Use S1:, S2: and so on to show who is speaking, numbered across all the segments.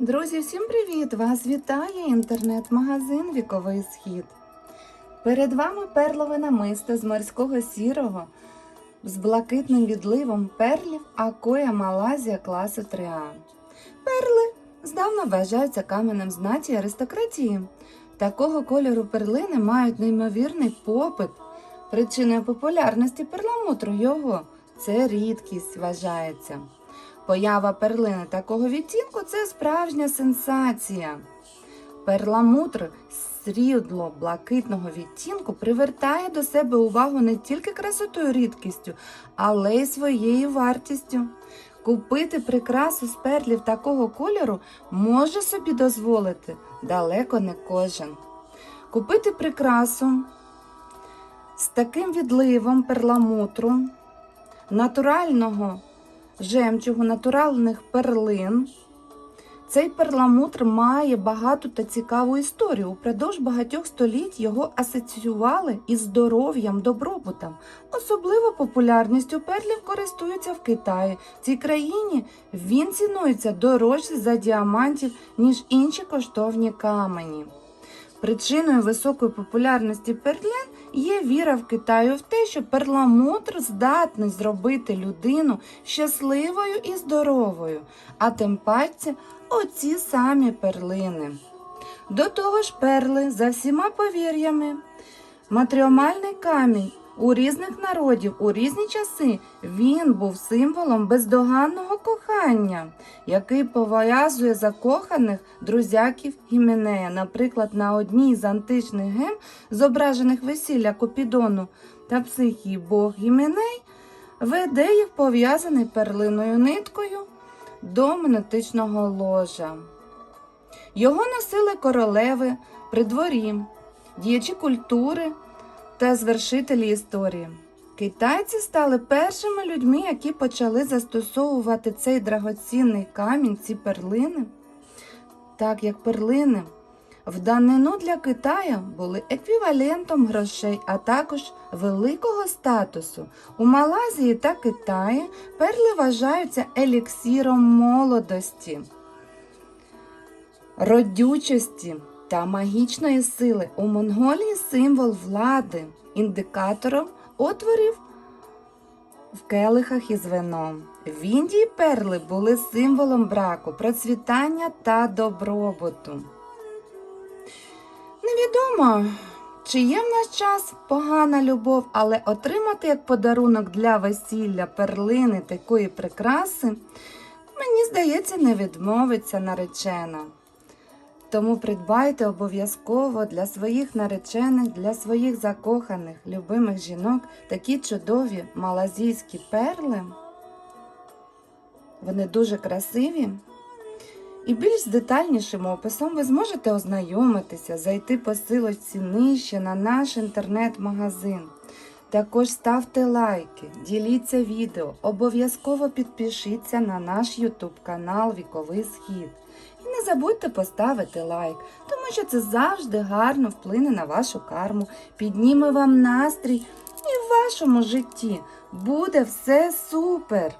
S1: Друзі, всім привіт! Вас вітає інтернет-магазин Віковий Схід. Перед вами перлове намисто з морського сірого з блакитним відливом перлів Акоя Малазія класу 3А. Перли здавна вважаються каменем знаті аристократії. Такого кольору перлини мають неймовірний попит. Причиною популярності перламутру його це рідкість вважається. Поява перлини такого відтінку це справжня сенсація. Перламутр срідло блакитного відтінку привертає до себе увагу не тільки красотою рідкістю, але й своєю вартістю. Купити прикрасу з перлів такого кольору може собі дозволити далеко не кожен. Купити прикрасу з таким відливом перламутру, натурального жемчугу натуральних перлин. Цей перламутр має багату та цікаву історію. Упродовж багатьох століть його асоціювали із здоров'ям, добробутом. Особливо популярністю перлів користуються в Китаї. В цій країні він цінується дорожче за діамантів, ніж інші коштовні камені. Причиною високої популярності перлин є віра в Китаю в те, що перламутр здатний зробити людину щасливою і здоровою, а тим паче оці самі перлини. До того ж, перли за всіма повір'ями. Матріомальний камінь у різних народів у різні часи він був символом бездоганного кохання, який пов'язує закоханих друзяків Гіменея. Наприклад, на одній з античних гем, зображених весілля Купідону та психії Бог Гіменей, веде їх пов'язаний перлиною ниткою до монетичного ложа. Його носили королеви при дворі, діячі культури та звершителі історії. Китайці стали першими людьми, які почали застосовувати цей драгоцінний камінь, ці перлини, так як перлини в данину для Китаю були еквівалентом грошей, а також великого статусу. У Малайзії та Китаї перли вважаються еліксіром молодості, родючості та магічної сили. У Монголії символ влади, індикатором отворів в келихах із вином. В Індії перли були символом браку, процвітання та добробуту. Невідомо, чи є в наш час погана любов, але отримати як подарунок для весілля перлини такої прикраси, мені здається, не відмовиться наречена. Тому придбайте обов'язково для своїх наречених, для своїх закоханих, любимих жінок такі чудові малазійські перли. Вони дуже красиві. І більш з детальнішим описом ви зможете ознайомитися, зайти по силочці нижче на наш інтернет-магазин. Також ставте лайки, діліться відео, обов'язково підпишіться на наш YouTube канал Віковий Схід. Не забудьте поставити лайк, тому що це завжди гарно вплине на вашу карму, підніме вам настрій і в вашому житті буде все супер.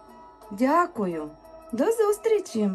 S1: Дякую, до зустрічі!